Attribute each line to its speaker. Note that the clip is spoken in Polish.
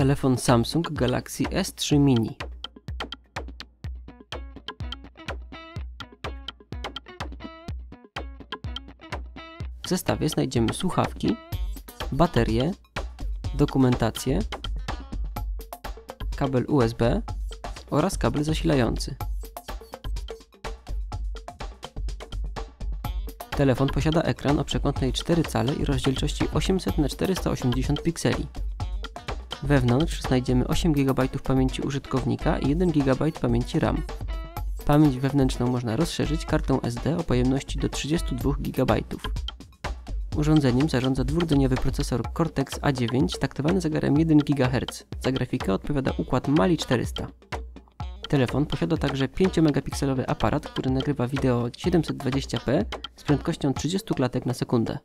Speaker 1: Telefon Samsung Galaxy S3 Mini. W zestawie znajdziemy słuchawki, baterię, dokumentację, kabel USB oraz kabel zasilający. Telefon posiada ekran o przekątnej 4 cale i rozdzielczości 800 x 480 pikseli. Wewnątrz znajdziemy 8 GB pamięci użytkownika i 1 GB pamięci RAM. Pamięć wewnętrzną można rozszerzyć kartą SD o pojemności do 32 GB. Urządzeniem zarządza dwurdzeniowy procesor Cortex A9 taktowany zegarem 1 GHz. Za grafikę odpowiada układ Mali 400. Telefon posiada także 5-megapikselowy aparat, który nagrywa wideo 720p z prędkością 30 klatek na sekundę.